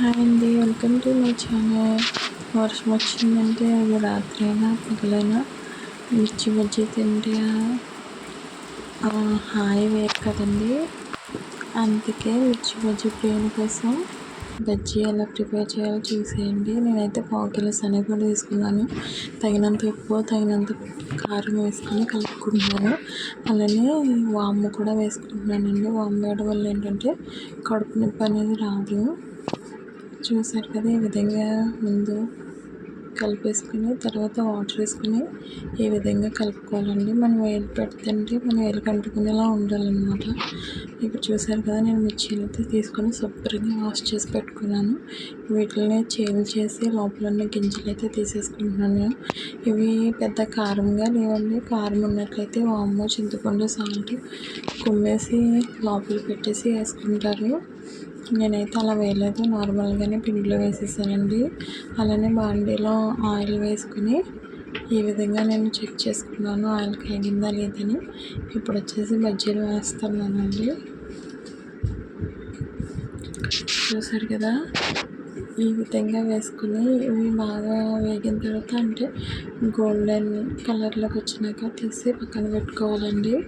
Hi అండి. Welcome to my channel. వర్షం వచ్చిందంటే అది అయినా పగలైనా. మిర్చి బజ్జీ తింటే హాయి హాయ్ వేరు కదండి. అందుకే మిర్చి బజ్జీ ప్రేమ కోసం బజ్జీ ఎలా ప్రిపేర్ చేయాలో చూసేయండి. నేనైతే పావు కిలో కూడా తీసుకున్నాను. తగినంత ఉప్పు తగినంత కారం వేసుకొని కలుపుకుంటున్నాను. అలానే వాము కూడా వేసుకుంటున్నానండి. వాము వేయడం వల్ల ఏంటంటే కడుపు నొప్పి అనేది రాదు. చూశారు కదా ఈ విధంగా ముందు కలిపేసుకుని తర్వాత వాటర్ వేసుకుని ఈ విధంగా కలుపుకోవాలండి? మనం వేలు పెడుతుంటే మనం వేలు కంటుకునేలా ఉండాలన్నమాట. ఇప్పుడు చూసారు కదా నేను మిర్చీలు అయితే తీసుకొని శుభ్రంగా వాష్ చేసి పెట్టుకున్నాను. వీటిని చేలు చేసి లోపల ఉన్న గింజలు అయితే తీసేసుకుంటున్నాను ఇవి పెద్ద కారంగా లేవండి. కారం ఉన్నట్లయితే వాము చింతపండు సాల్ట్ కుమ్మేసి లోపల పెట్టేసి వేసుకుంటారు. నేనైతే అలా వేయలేదు. నార్మల్గానే పిండిలో వేసేసానండి. అలానే బాండీలో ఆయిల్ వేసుకుని ఈ విధంగా నేను చెక్ చేసుకున్నాను. ఆయిల్ కాగిందా లేదని ఇప్పుడు వచ్చేసి బజ్జీలు వేస్తున్నానండి. చూసారు కదా? ఈ విధంగా వేసుకుని ఇవి బాగా వేగిన తర్వాత అంటే గోల్డెన్ కలర్లోకి వచ్చినాక తీసి పక్కన పెట్టుకోవాలండి.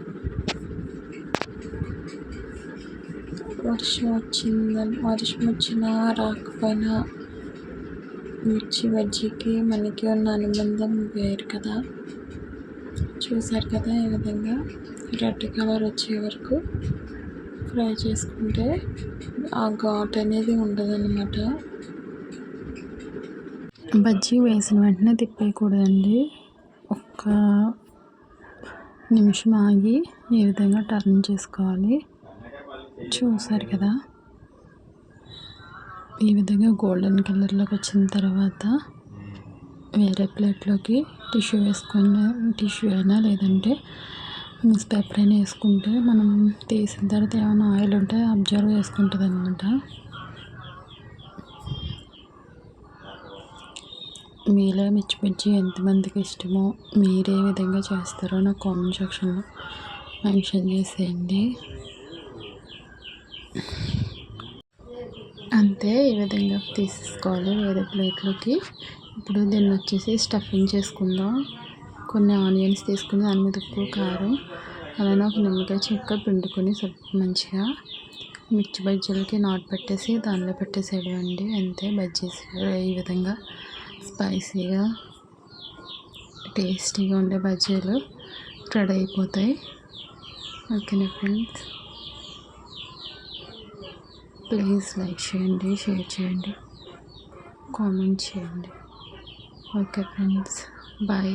వర్షం వచ్చిందని వర్షం వచ్చినా రాకపోయినా మిర్చి బజ్జీకి మనకి ఉన్న అనుబంధం వేరు కదా. చూసారు కదా ఈ విధంగా రెడ్ కలర్ వచ్చే వరకు ఫ్రై చేసుకుంటే ఆ ఘాట్ అనేది ఉండదన్నమాట. బజ్జీ వేసిన వెంటనే తిప్పేయకూడదండి. ఒక్క నిమిషం ఆగి ఈ విధంగా టర్న్ చేసుకోవాలి. చూసారు కదా? ఈ విధంగా గోల్డెన్ కలర్లోకి వచ్చిన తర్వాత వేరే ప్లేట్లోకి టిష్యూ వేసుకొని టిష్యూ అయినా లేదంటే న్యూస్ పేపర్ అయినా వేసుకుంటే మనం తీసిన తర్వాత ఏమైనా ఆయిల్ ఉంటే అబ్జర్వ్ చేసుకుంటుంది అనమాట మీలో మిర్చి మిర్చి ఎంతమందికి ఇష్టమో మీరు ఏ విధంగా చేస్తారో నాకు కామెంట్ సెక్షన్లో మెన్షన్ చేసేయండి. అంతే ఈ విధంగా తీసేసుకోవాలి వేరే ప్లేట్లోకి. ఇప్పుడు దీన్ని వచ్చేసి స్టఫింగ్ చేసుకుందాం. కొన్ని ఆనియన్స్ తీసుకుని దాని మీద ఉప్పు కారం అలానే ఒక నిమ్మకాయ చెక్క పిండుకొని మంచిగా మిర్చి బజ్జీలకి నాట్ పెట్టేసి దానిలో పెట్టేసేయడం. అండి అంతే బజ్జీస్ ఈ విధంగా స్పైసీగా టేస్టీగా ఉండే బజ్జీలు రెడీ అయిపోతాయి. ఓకేనా ఫ్రెండ్స్? ప్లీజ్ లైక్ చేయండి షేర్ చేయండి కామెంట్ చేయండి. Okay friends bye.